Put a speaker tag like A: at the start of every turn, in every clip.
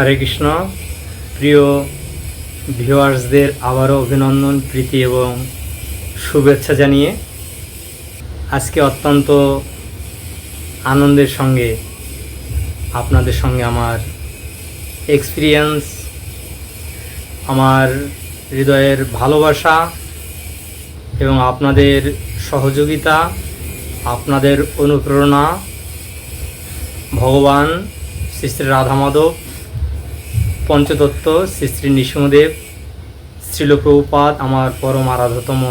A: হরে কৃষ্ণ। প্রিয় ভিউয়ার্সদের আবারও অভিনন্দন, প্রীতি এবং শুভেচ্ছা জানিয়ে আজকে অত্যন্ত আনন্দের সঙ্গে আপনাদের সঙ্গে আমার এক্সপিরিয়েন্স আমার হৃদয়ের ভালোবাসা এবং আপনাদের সহযোগিতা, আপনাদের অনুপ্রেরণা। ভগবান শ্রী শ্রী রাধা মাধব পঞ্চতত্ত্ব শ্রী শ্রী নৃসিংহদেব শ্রীল প্রভুপাদ আমার পরম আরাধ্যতম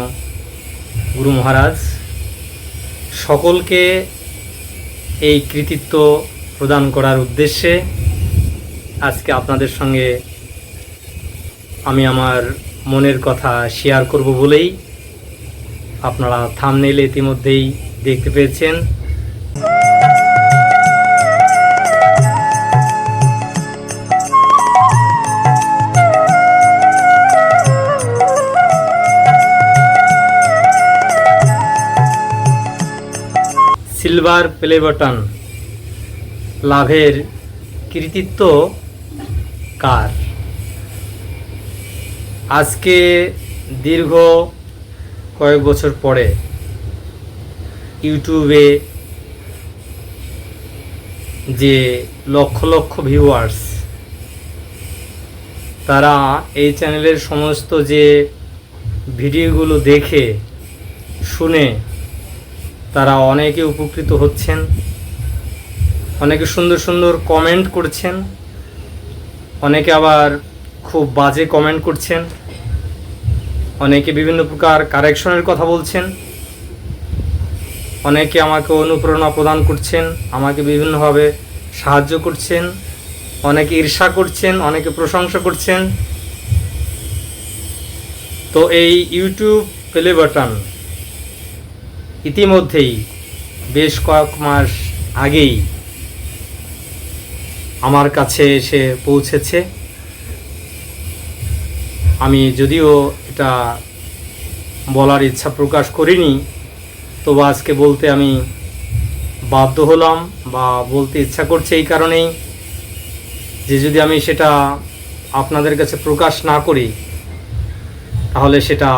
A: গুরু মহারাজ। সকলকে এই কৃতিত্ব প্রদান করার উদ্দেশ্যে আজকে আপনাদের সঙ্গে আমি আমার মনের কথা শেয়ার করব বলেই আপনারা থামনেলে ইতিমধ্যেই দেখতে পেয়েছেন। সিলভার প্লে বাটন লাভের কৃতিত্ব কার? আজকে দীর্ঘ কয়েক বছর পরে ইউটিউবে যে লক্ষ লক্ষ ভিউয়ার্স তারা এই চ্যানেলের সমস্ত যে ভিডিওগুলো দেখে, শুনে তারা অনেকে উপকৃত হচ্ছেন, অনেকে সুন্দর সুন্দর কমেন্ট করছেন, অনেকে আবার খুব বাজে কমেন্ট করছেন, অনেকে বিভিন্ন প্রকার কারেকশনের কথা বলছেন, অনেকে আমাকে অনুপ্রেরণা প্রদান করছেন, আমাকে বিভিন্নভাবে সাহায্য করছেন, অনেকে ঈর্ষা করছেন, অনেকে প্রশংসা করছেন। তো এই ইউটিউব প্লে বাটন ইতিমধ্যেই বেশ কয়েক মাস আগেই আমার কাছে এসে পৌঁছেছে। আমি যদিও এটা বলার ইচ্ছা প্রকাশ করিনি, তবু আজকে বলতে আমি বাধ্য হলাম বা বলতে ইচ্ছা করছে এই কারণেই যে যদি আমি সেটা আপনাদের কাছে প্রকাশ না করি, তাহলে সেটা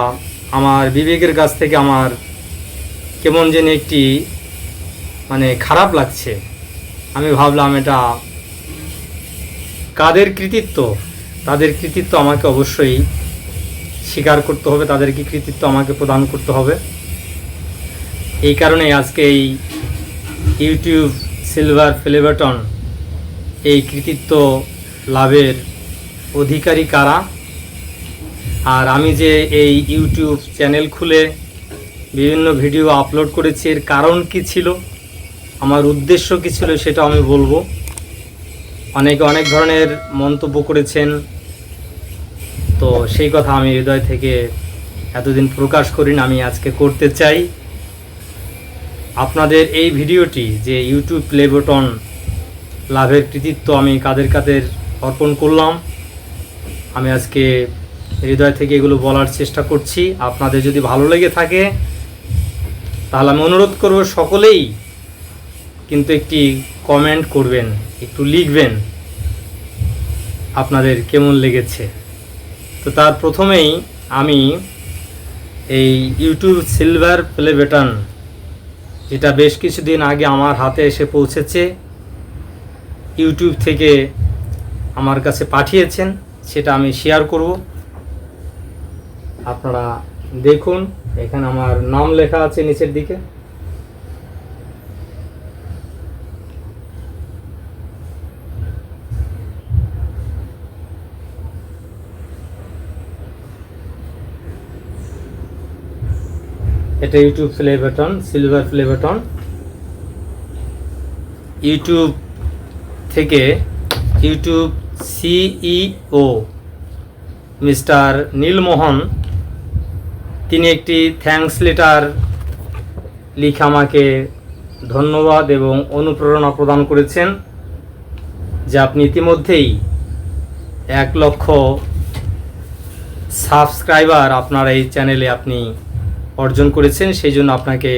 A: আমার বিবেকের কাছ থেকে আমার কেমন যেন একটি মানে খারাপ লাগছে। আমি ভাবলাম এটা কাদের কৃতিত্ব? তাদের কৃতিত্ব আমাকে অবশ্যই স্বীকার করতে হবে। তাদেরকে কৃতিত্ব আমাকে প্রদান করতে হবে? এই কারণে আজকে এই ইউটিউব সিলভার ফ্লেভাটন এই কৃতিত্ব লাভের অধিকারী কারা? আর আমি যে এই ইউটিউব চ্যানেল খুলে বিভিন্ন ভিডিও আপলোড করেছি। এর কারণ কি ছিল? আমার উদ্দেশ্য কি ছিল সেটা আমি বলব। অনেকে অনেক ধরনের মন্তব্য করেছেন। তো সেই কথা আমি হৃদয় থেকে এতদিন প্রকাশ করি না, আমি আজকে করতে চাই। আপনাদের এই ভিডিওটি যে ইউটিউব প্লে বটন লাভের কৃতিত্ব আমি কাদের কাদের অর্পণ করলাম, আমি আজকে হৃদয় থেকে এগুলো বলার চেষ্টা করছি। আপনাদের যদি ভালো লেগে থাকে তাহলে আমি অনুরোধ করব সকলেই কিন্তু একটি কমেন্ট করবেন, একটু লিখবেন আপনাদের কেমন লেগেছে। তো তার প্রথমেই আমি এই ইউটিউব সিলভার প্লে বাটন, যেটা বেশ কিছুদিন আগে আমার হাতে এসে পৌঁছেছে, ইউটিউব থেকে আমার কাছে পাঠিয়েছেন, সেটা আমি শেয়ার করব। আপনারা দেখুন, এখানে আমার নাম লেখা আছে নিচের দিকে। এটা YouTube play button, silver play button. YouTube থেকে ইউটিউব সিইও মিস্টার নীলমোহন তিনি একটি থ্যাঙ্কস লেটার লিখে আমাকে ধন্যবাদ এবং অনুপ্রেরণা প্রদান করেছেন, যে আপনি ইতিমধ্যেই এক লক্ষ সাবস্ক্রাইবার আপনার এই চ্যানেলে আপনি অর্জন করেছেন। সেই জন্য আপনাকে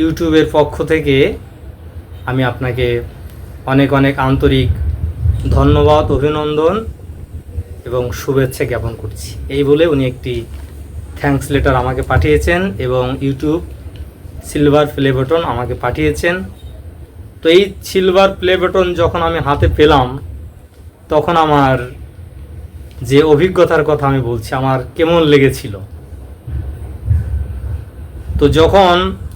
A: ইউটিউবের পক্ষ থেকে আমি আপনাকে অনেক অনেক আন্তরিক ধন্যবাদ, অভিনন্দন এবং শুভেচ্ছা জ্ঞাপন করছি। এই বলে উনি একটি থ্যাঙ্কস লেটার আমাকে পাঠিয়েছেন এবং ইউটিউব সিলভার প্লে বাটন আমাকে পাঠিয়েছেন। তো এই সিলভার প্লে বাটন যখন আমি হাতে পেলাম, তখন আমার যে অভিজ্ঞতার কথা আমি বলছি, আমার কেমন লেগেছিল। তো যখন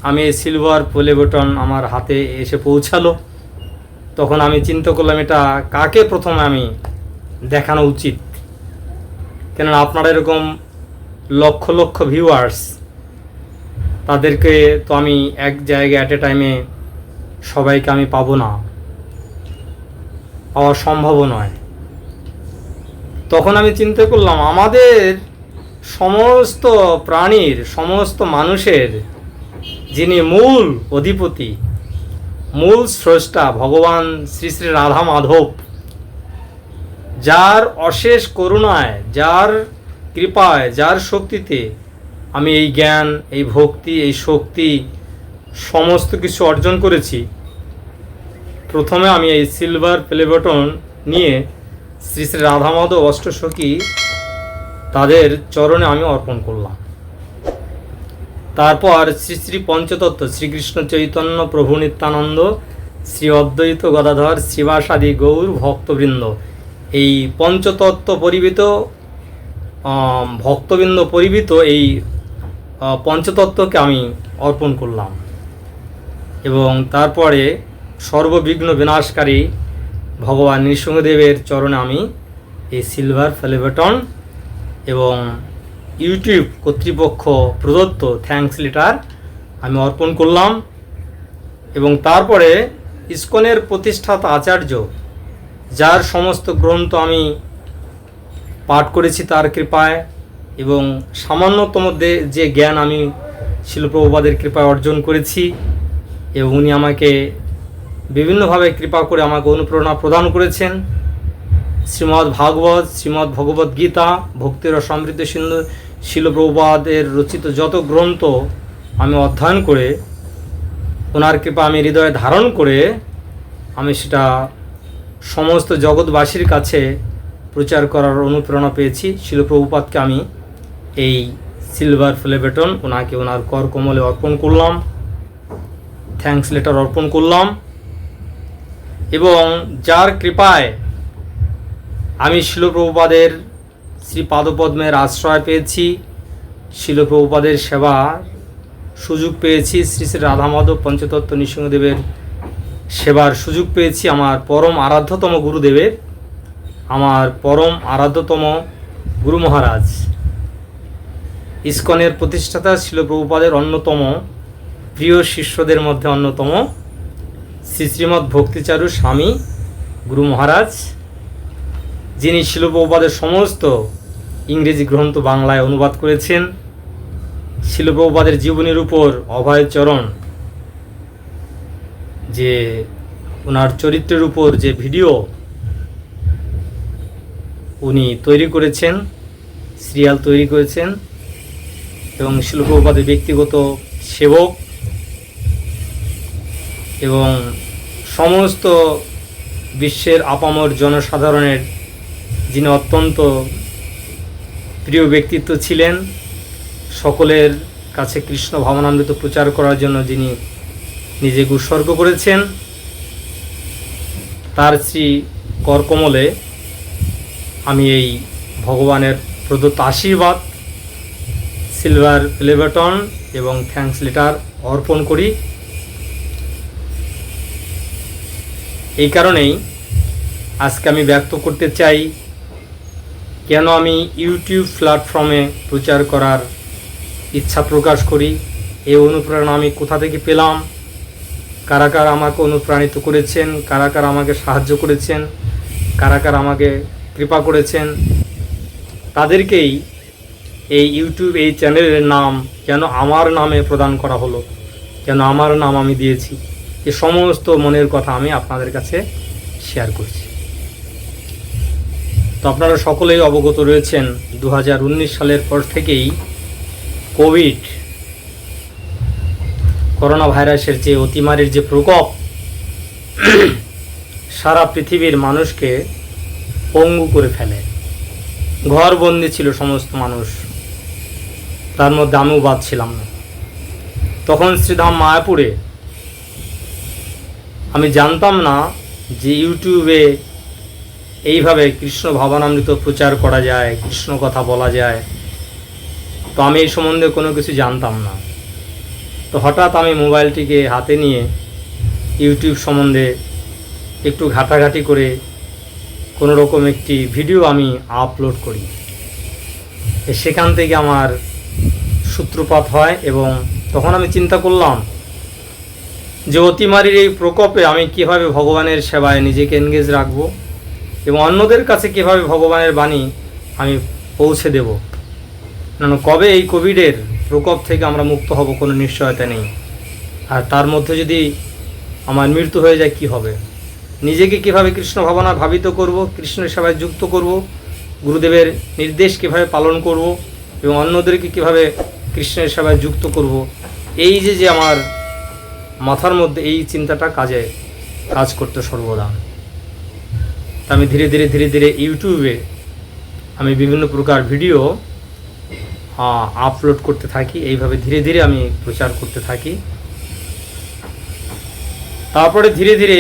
A: আমি এই সিলভার প্লে বাটন আমার হাতে এসে পৌঁছালো, তখন আমি চিন্তা করলাম, এটা কাকে প্রথমে আমি দেখানো উচিত? কেননা আপনারা এরকম লক্ষ লক্ষ ভিউয়ার্স তাদেরকে তো আমি এক জায়গায় অ্যাট এ টাইমে সবাইকে আমি পাবো না। পাওয়া সম্ভব নয়। তখন আমি চিন্তা করলাম, আমাদের সমস্ত প্রাণীর, সমস্ত মানুষের যিনি মূল অধিপতি, মূল স্রষ্টা ভগবান শ্রী শ্রী রাধা মাধব, যার অশেষ করুণায়, যার কৃপায় যার শক্তিতে আমি এই জ্ঞান, এই ভক্তি, এই শক্তি সমস্ত কিছু অর্জন করেছি। প্রথমে আমি এই সিলভার প্লে বটন নিয়ে শ্রী শ্রী রাধামাধব অষ্টসখী তাদের চরণে আমি অর্পণ করলাম। তারপর শ্রী শ্রী পঞ্চতত্ত্ব শ্রীকৃষ্ণ চৈতন্য, প্রভু নিত্যানন্দ, শ্রী অদ্বৈত গদাধর শিবাসাদি গৌর ভক্তবৃন্দ, এই পঞ্চতত্ত্ব পরিবিত ভক্তবৃন্দ পরিবিত এই পঞ্চতত্ত্বকে আমি অর্পণ করলাম। এবং তারপরে সর্ববিঘ্ন বিনাশকারী ভগবান নৃসিংহদেবের চরণে আমি এই সিলভার ফেলিবেটন এবং ইউটিউব কর্তৃপক্ষ প্রদত্ত থ্যাঙ্কস লেটার আমি অর্পণ করলাম। এবং তারপরে ইস্কনের প্রতিষ্ঠাতা আচার্য, যার সমস্ত গ্রন্থ আমি পাঠ করেছি তার কৃপায় এবং সামান্যতম যে জ্ঞান আমি শিলপ্রভুপাদের কৃপায় অর্জন করেছি এবং উনি আমাকে বিভিন্নভাবে কৃপা করে আমাকে অনুপ্রেরণা প্রদান করেছেন। শ্রীমদ্ ভাগবত, শ্রীমদ্ ভগবত গীতা, ভক্তির সমৃদ্ধ সিন্ধু, শিলপ্রভুপাদের রচিত যত গ্রন্থ আমি অধ্যয়ন করে, ওনার কৃপা আমি হৃদয়ে ধারণ করে, আমি সেটা সমস্ত জগৎবাসীর কাছে প্রচার করার অনুপ্রেরণা পেয়েছি। শিলপ্রভুপাতকে আমি এই সিলভার ফ্লেবেটন ওনাকে ওনার কর কমলে অর্পণ করলাম। থ্যাঙ্কস লেটার অর্পণ করলাম। এবং যার কৃপায় আমি শিলপ্রভুপাদের শ্রী পাদপদ্মের আশ্রয় পেয়েছি, শিলপ্রভুপাদের সেবা সুযোগ পেয়েছি, শ্রী শ্রী রাধামাধব পঞ্চতত্ত্ব নৃসিংহদেবের সেবার সুযোগ পেয়েছি, আমার পরম আরাধ্যতম গুরুদেবের। আমার পরম আরাধ্যতম গুরু মহারাজ। ইস্কনের প্রতিষ্ঠাতা ছিল প্রভুপাদের অন্যতম প্রিয় শিষ্যদের মধ্যে অন্যতম শ্রী শ্রীমৎ ভক্তিচারু স্বামী গুরু মহারাজ, যিনি শিলপ্রভুপাদের সমস্ত ইংরেজি গ্রন্থ বাংলায় অনুবাদ করেছেন। শিলপ্রভুপাদের জীবনীর উপর অভয়চরণ যে ওনার চরিত্রের উপর যে ভিডিও উনি তৈরি করেছেন, সিরিয়াল তৈরি করেছেন এবং শিল্পবাদের ব্যক্তিগত সেবক এবং সমস্ত বিশ্বের আপামর জনসাধারণের যিনি অত্যন্ত প্রিয় ব্যক্তিত্ব ছিলেন, সকলের কাছে কৃষ্ণ ভাবনামৃত প্রচার করার জন্য যিনি নিজেকে উৎসর্গ করেছেন, তার শ্রী করকমলে আমি এই ভগবানের প্রদত্ত আশীর্বাদ সিলভার প্লেবেটন এবং থ্যাঙ্কস লেটার অর্পণ করি। এই কারণেই আজকে আমি ব্যক্ত করতে চাই, কেন আমি ইউটিউব প্ল্যাটফর্মে প্রচার করার ইচ্ছা প্রকাশ করি এই অনুপ্রেরণা আমি কোথা থেকে পেলাম, কারা কারা আমাকে অনুপ্রাণিত করেছেন, কারা কারা আমাকে সাহায্য করেছেন, কারা কারা আমাকে কৃপা করেছেন। তাদেরকেই এই ইউটিউব, এই চ্যানেলের নাম কেন আমার নামে প্রদান করা হলো কেন আমার নাম আমি দিয়েছি। এ সমস্ত মনের কথা আমি আপনাদের কাছে শেয়ার করছি। তো আপনারা সকলেই অবগত রয়েছেন দু হাজার উনিশ সালের পর থেকেই কোভিড করোনা ভাইরাসের যে অতিমারির যে প্রকোপ, সারা পৃথিবীর মানুষকে পঙ্গু করে ফেলে। ঘর বন্দি ছিল সমস্ত মানুষ। তার মধ্যে আমিও বাদ ছিলাম না। তখন শ্রীধাম মায়াপুরে আমি জানতাম না যে ইউটিউবে এইভাবে কৃষ্ণ ভাবনামৃত প্রচার করা যায়, কৃষ্ণ কথা বলা যায়। তো আমি এই সম্বন্ধে কোনো কিছু জানতাম না। তো হঠাৎ আমি মোবাইলটিকে হাতে নিয়ে ইউটিউব সম্বন্ধে একটু ঘাটাঘাটি করে কোনো রকম একটি ভিডিও আমি আপলোড করি। সেখান থেকে আমার সূত্রপাত হয় এবং তখন আমি চিন্তা করলাম যে অতিমারির এই প্রকোপে আমি কীভাবে ভগবানের সেবায় নিজেকে এনগেজ রাখব এবং অন্যদের কাছে কীভাবে ভগবানের বাণী আমি পৌঁছে দেব। কেন কবে এই কোভিডের প্রকোপ থেকে আমরা মুক্ত হব কোনো নিশ্চয়তা নেই। আর তার মধ্যে যদি আমার মৃত্যু হয়ে যায়, কি হবে? নিজেকে কীভাবে কৃষ্ণ ভাবনা ভাবিত করব, কৃষ্ণের সেবায় যুক্ত করব, গুরুদেবের নির্দেশ কীভাবে পালন করব এবং অন্যদেরকে কীভাবে কৃষ্ণের সেবায় যুক্ত করব, এই যে যে আমার মাথার মধ্যে এই চিন্তাটা কাজে কাজ করতে সর্বদা। আমি ধীরে ধীরে ধীরে ধীরে ইউটিউবে আমি বিভিন্ন প্রকার ভিডিও আপলোড করতে থাকি, এইভাবে ধীরে ধীরে আমি প্রচার করতে থাকি। তারপরে ধীরে ধীরে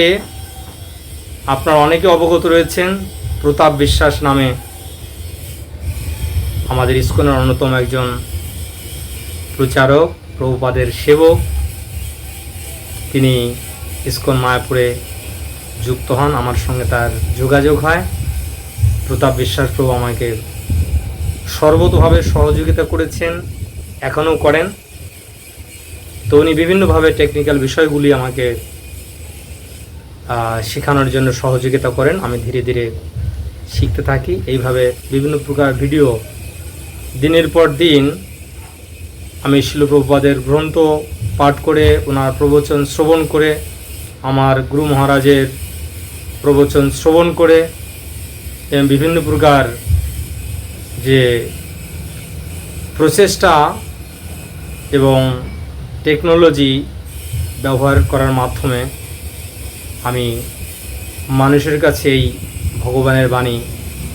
A: আপনার অনেকে অবগত রয়েছেন, প্রতাপ বিশ্বাস নামে আমাদের ইস্কনের অন্যতম একজন প্রচারক, প্রভুপাদের সেবক। তিনি ইস্কন মায়াপুরে যুক্ত হন, আমার সঙ্গে তার যোগাযোগ হয়। প্রতাপ বিশ্বাস প্রভু আমাকে সর্বতভাবে সহযোগিতা করেছেন, এখনও করেন। তো উনি বিভিন্নভাবে টেকনিক্যাল বিষয়গুলি আমাকে শেখানোর জন্য সহযোগিতা করেন। আমি ধীরে ধীরে শিখতে থাকি। এইভাবে বিভিন্ন প্রকার ভিডিও দিনের পর দিন আমি শিলপ্রপাদের গ্রন্থ পাঠ করে, ওনার প্রবচন শ্রবণ করে, আমার গুরু মহারাজের প্রবচন শ্রবণ করে, এবং বিভিন্ন প্রকার যে প্রচেষ্টা এবং টেকনোলজি ব্যবহার করার মাধ্যমে আমি মানুষের কাছে এই ভগবানের বাণী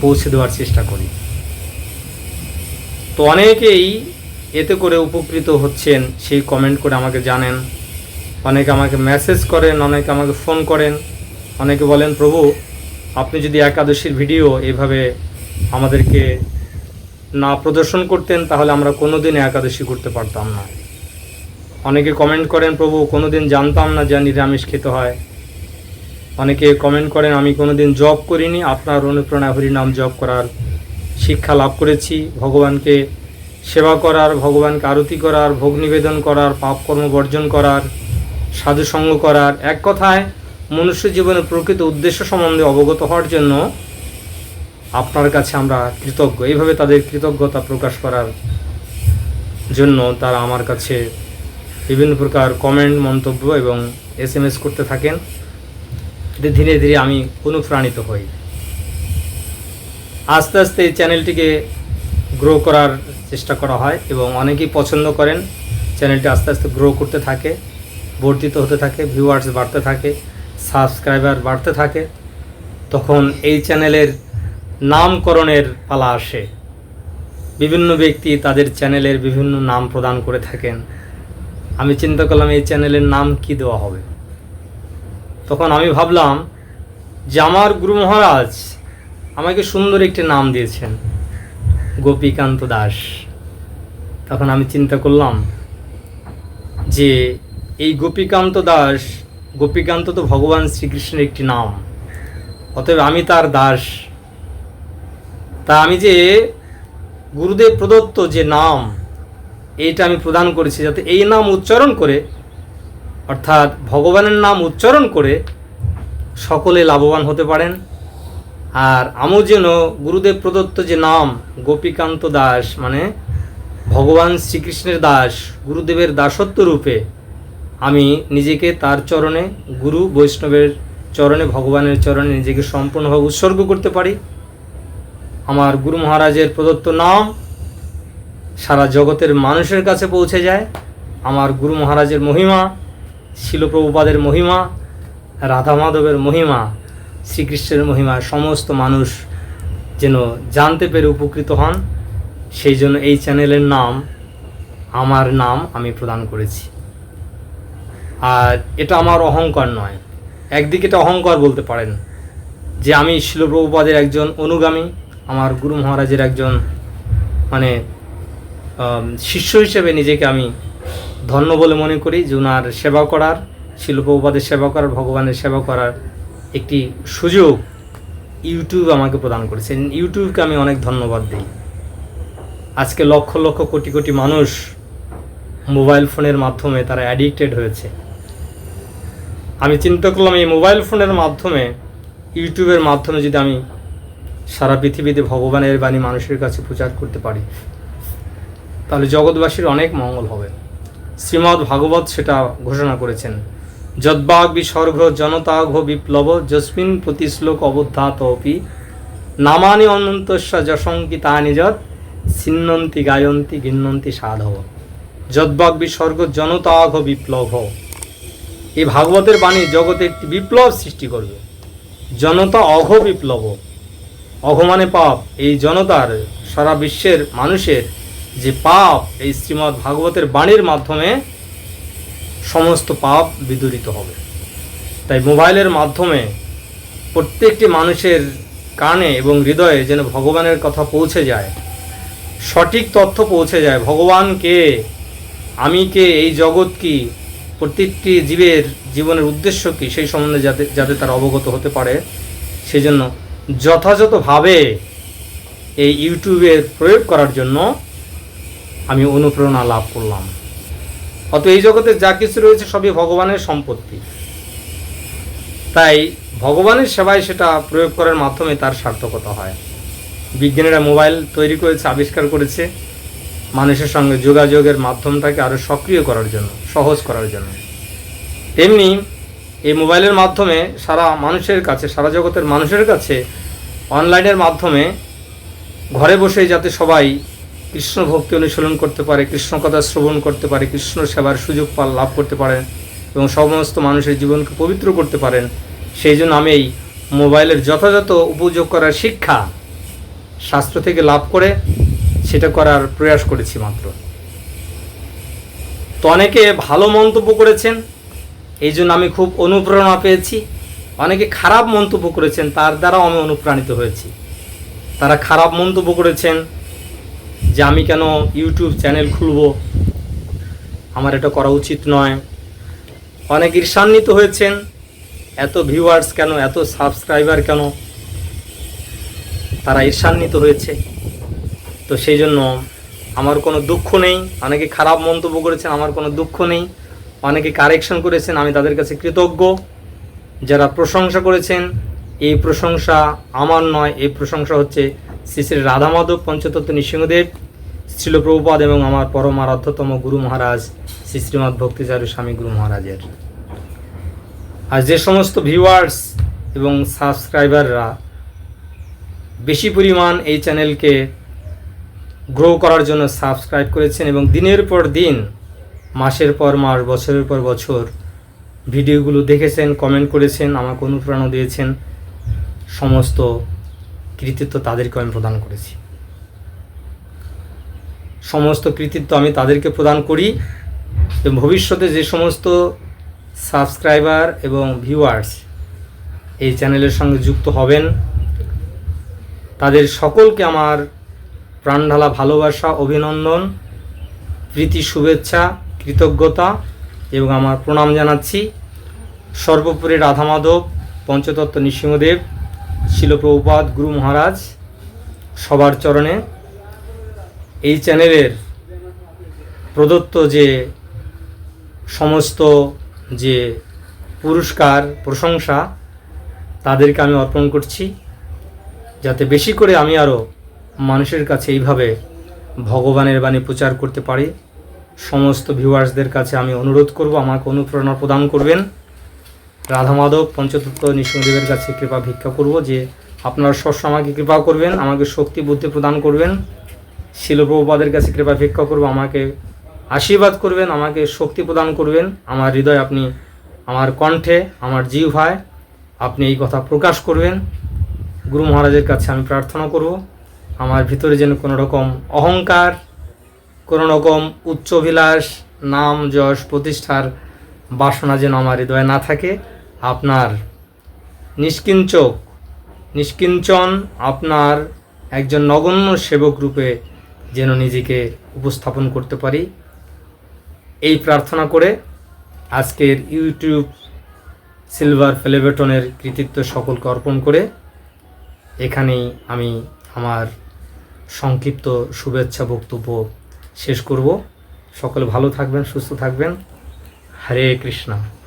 A: পৌঁছে দেওয়ার চেষ্টা করি। তো অনেকেই এতে করে উপকৃত হচ্ছেন, সেই কমেন্ট করে আমাকে জানেন। অনেকে আমাকে মেসেজ করেন, অনেকে আমাকে ফোন করেন। অনেকে বলেন, প্রভু, আপনি যদি একাদশীর ভিডিও এভাবে আমাদেরকে না প্রদর্শন করতেন, তাহলে আমরা কোনোদিন একাদশী করতে পারতাম না। অনেকে কমেন্ট করেন, প্রভু, কোনোদিন জানতাম না যে নিরামিষ খেতে হয়। অনেকে কমেন্ট করেন, আমি কোনোদিন জব করিনি, আপনার অনুপ্রেরণা হরিনাম জব করার শিক্ষা লাভ করেছি। ভগবানকে সেবা করার, ভগবানকে আরতি করার, ভোগ নিবেদন করার, পাপ কর্ম বর্জন করার সাধুসঙ্গ করার। এক কথায়, মনুষ্য জীবনের প্রকৃত উদ্দেশ্য সম্বন্ধে অবগত হওয়ার জন্য আপনার কাছে আমরা কৃতজ্ঞ। এইভাবে তাদের কৃতজ্ঞতা প্রকাশ করার জন্য তারা আমার কাছে বিভিন্ন প্রকার কমেন্ট মন্তব্য এবং এস করতে থাকেন। ধীরে ধীরে আমি অনুপ্রাণিত হই। আস্তে আস্তে এই চ্যানেলটিকে গ্রো করার চেষ্টা করা হয় এবং অনেকেই পছন্দ করেন চ্যানেলটি আস্তে আস্তে গ্রো করতে থাকে, বর্ধিত হতে থাকে ভিউয়ার্স বাড়তে থাকে সাবস্ক্রাইবার বাড়তে থাকে। তখন এই চ্যানেলের নামকরণের পালা আসে। বিভিন্ন ব্যক্তি তাদের চ্যানেলের বিভিন্ন নাম প্রদান করে থাকেন। আমি চিন্তা করলাম এই চ্যানেলের নাম কি দেওয়া হবে? তখন আমি ভাবলাম যে আমার গুরু মহারাজ আমাকে সুন্দর একটি নাম দিয়েছেন, গোপীকান্ত দাস। তখন আমি চিন্তা করলাম যে এই গোপীকান্ত দাস, গোপীকান্ত তো ভগবান শ্রীকৃষ্ণের একটি নাম, অতএব আমি তার দাস। তা আমি যে গুরুদেব প্রদত্ত যে নাম, এইটা আমি প্রদান করেছি যাতে এই নাম উচ্চারণ করে অর্থাৎ ভগবানের নাম উচ্চারণ করে সকলে লাভবান হতে পারেন। আর আমও যেন গুরুদেব প্রদত্ত যে নাম, গোপীকান্ত দাস মানে ভগবান শ্রীকৃষ্ণের দাস, গুরুদেবের দাসত্ব রূপে আমি নিজেকে তার চরণে, গুরু বৈষ্ণবের চরণে, ভগবানের চরণে নিজেকে সম্পূর্ণভাবে উৎসর্গ করতে পারি। আমার গুরু মহারাজের প্রদত্ত নাম সারা জগতের মানুষের কাছে পৌঁছে যায়। আমার গুরু মহারাজের মহিমা শিলপ্রভুপাদের মহিমা, রাধা মাধবের মহিমা, শ্রীকৃষ্ণের মহিমা, সমস্ত মানুষ যেন জানতে পেরে উপকৃত হন। সেই জন্য এই চ্যানেলের নাম, আমার নাম আমি প্রদান করেছি। আর এটা আমার অহংকার নয়। একদিকে এটা অহংকার বলতে পারেন, যে আমি শিলপ্রভুপাদের একজন অনুগামী, আমার গুরু মহারাজের একজন মানে শিষ্য হিসেবে নিজেকে আমি ধন্য বলে মনে করি যে ওনার সেবা করার শিলপ্রভুপাদের সেবা করার, ভগবানের সেবা করার একটি সুযোগ ইউটিউব আমাকে প্রদান করেছে। ইউটিউবকে আমি অনেক ধন্যবাদ দিই। আজকে লক্ষ লক্ষ কোটি কোটি মানুষ মোবাইল ফোনের মাধ্যমে তারা অ্যাডিক্টেড হয়েছে। আমি চিন্তা করলাম, এই মোবাইল ফোনের মাধ্যমে, ইউটিউবের মাধ্যমে যদি আমি সারা পৃথিবীতে ভগবানের বাণী মানুষের কাছে প্রচার করতে পারি, তাহলে জগৎবাসীর অনেক মঙ্গল হবে। শ্রীমদ্ ভাগবত সেটা ঘোষণা করেছেন। যদ্বাগ বিসর্গ জনতাঘ বিপ্লব, যস্মিন প্রতি শ্লোক অবধাত অপি। নামানি অনন্তস্য যশঙ্কিতানি যৎ ছিন্নন্তি গায়ন্তি গিন্নন্তি সাধব। যদ্বাগ বিসর্গ জনতাঘ বিপ্লব। এই ভাগবতের বাণী জগতে একটি বিপ্লব সৃষ্টি করবে। জনতা অঘ বিপ্লব। অঘ মানে পাপ। এই জনতার সারা বিশ্বের মানুষের যে পাপ এই শ্রীমদ্ ভাগবতের বাণীর মাধ্যমে সমস্ত পাপ বিদূরিত হবে। তাই মোবাইলের মাধ্যমে প্রত্যেকটি মানুষের কানে এবং হৃদয়ে যেন ভগবানের কথা পৌঁছে যায়, সঠিক তথ্য পৌঁছে যায়, ভগবান কে, আমি কে, এই জগৎ কি, প্রত্যেকটি জীবের জীবনের উদ্দেশ্য কি, সেই সম্বন্ধে যাতে যাতে তারা অবগত হতে পারে, সেজন্য যথাযথভাবে এই ইউটিউবের প্রয়োগ করার জন্য আমি অনুপ্রেরণা লাভ করলাম। অত এই জগতে যা কিছু রয়েছে সবই ভগবানের সম্পত্তি। তাই ভগবানের সেবায় সেটা প্রয়োগ করার মাধ্যমে তার সার্থকতা হয়। বিজ্ঞানীরা মোবাইল তৈরি করেছে, আবিষ্কার করেছে। মানুষের সঙ্গে যোগাযোগের মাধ্যমটাকে আরও সক্রিয় করার জন্য, সহজ করার জন্য। তেমনি এই মোবাইলের মাধ্যমে সারা মানুষের কাছে, সারা জগতের মানুষের কাছে অনলাইনের মাধ্যমে ঘরে বসেই যাতে সবাই কৃষ্ণ ভক্তি অনুশীলন করতে পারে কৃষ্ণ কথা শ্রবণ করতে পারে, কৃষ্ণ সেবার সুযোগ লাভ করতে পারেন এবং সমস্ত মানুষের জীবনকে পবিত্র করতে পারেন। সেই জন্য আমি এই মোবাইলের যথাযথ উপযোগ করার শিক্ষা শাস্ত্র থেকে লাভ করে সেটা করার প্রয়াস করেছি মাত্র। তো অনেকে ভালো মন্তব্য করেছেন, এই জন্য আমি খুব অনুপ্রেরণা পেয়েছি। অনেকে খারাপ মন্তব্য করেছেন, তার দ্বারাও আমি অনুপ্রাণিত হয়েছি। তারা খারাপ মন্তব্য করেছেন যে আমি কেন ইউটিউব চ্যানেল খুলব? আমার এটা করা উচিত নয়। অনেক ঈর্ষান্বিত হয়েছেন। এত ভিউয়ার্স কেন? এত সাবস্ক্রাইবার কেন? তারা ঈর্ষান্বিত হয়েছে তো সেই জন্য আমার কোনো দুঃখ নেই। অনেকে খারাপ মন্তব্য করেছেন, আমার কোনো দুঃখ নেই। অনেকে কারেকশন করেছেন, আমি তাদের কাছে কৃতজ্ঞ। যারা প্রশংসা করেছেন, এই প্রশংসা আমার নয়, এই প্রশংসা হচ্ছে শ্রী শ্রী রাধা মাধব পঞ্চতত্ত্ব নৃসিংহদেব ছিল প্রভুপাদ এবং আমার পরম আরাধ্যতম গুরু মহারাজ শ্রী শ্রীমৎ ভক্তিচারু স্বামী গুরু মহারাজের। আর যে সমস্ত ভিউয়ার্স এবং সাবস্ক্রাইবাররা বেশি পরিমাণ এই চ্যানেলকে গ্রো করার জন্য সাবস্ক্রাইব করেছেন এবং দিনের পর দিন, মাসের পর মাস, বছরের পর বছর ভিডিওগুলো দেখেছেন কমেন্ট করেছেন, আমাকে অনুপ্রেরণা দিয়েছেন, সমস্ত কৃতিত্ব তাদেরকে আমি প্রদান করেছি। সমস্ত কৃতিত্ব আমি তাদেরকে প্রদান করি এবং ভবিষ্যতে যে সমস্ত সাবস্ক্রাইবার এবং ভিউয়ার্স এই চ্যানেলের সঙ্গে যুক্ত হবেন, তাদের সকলকে আমার প্রাণঢালা ভালোবাসা, অভিনন্দন, প্রীতি, শুভেচ্ছা, কৃতজ্ঞতা এবং আমার প্রণাম জানাচ্ছি। সর্বোপরি রাধা মাধব, পঞ্চতত্ত্ব নৃসিংহদেব শিলপ্রভুপাদ গুরু মহারাজ সবার চরণে এই চ্যানেলের প্রদত্ত যে সমস্ত যে পুরস্কার, প্রশংসা, তাদেরকে আমি অর্পণ করছি। যাতে বেশি করে আমি আরও মানুষের কাছে এইভাবে ভগবানের বাণী প্রচার করতে পারি। সমস্ত ভিউয়ার্সদের কাছে আমি অনুরোধ করব, আমাকে অনুপ্রেরণা প্রদান করবেন। রাধা মাধব পঞ্চতত্ত্ব নৃসিংহদেবের কাছে কৃপা ভিক্ষা করব যে আপনারা সবসময় আমাকে কৃপা করবেন, আমাকে শক্তি, বুদ্ধি প্রদান করবেন। শিলপ্রভুপাদের কাছে কৃপা ভিক্ষা করব, আমাকে আশীর্বাদ করবেন, আমাকে শক্তি প্রদান করবেন। আমার হৃদয় আপনি, আমার কণ্ঠে, আমার জিহ্বায় আপনি এই কথা প্রকাশ করবেন। গুরু মহারাজের কাছে আমি প্রার্থনা করব, আমার ভিতরে যেন কোনো রকম অহংকার, কোনো রকম উচ্চবিলাস নাম, যশ, প্রতিষ্ঠার বাসনা যেন আমার হৃদয়ে না থাকে। আপনার নিষ্কিঞ্চক, নিষ্কিঞ্চন আপনার একজন নগণ্য সেবক রূপে যেন নিজেকে উপস্থাপন করতে পারি। এই প্রার্থনা করে আজকের ইউটিউব সিলভার ফেলেবেটনের কৃতিত্ব সকলকে অর্পণ করে এখানেই আমি আমার সংক্ষিপ্ত শুভেচ্ছা বক্তব্য শেষ করব। সকলে ভালো থাকবেন, সুস্থ থাকবেন। হরে কৃষ্ণা।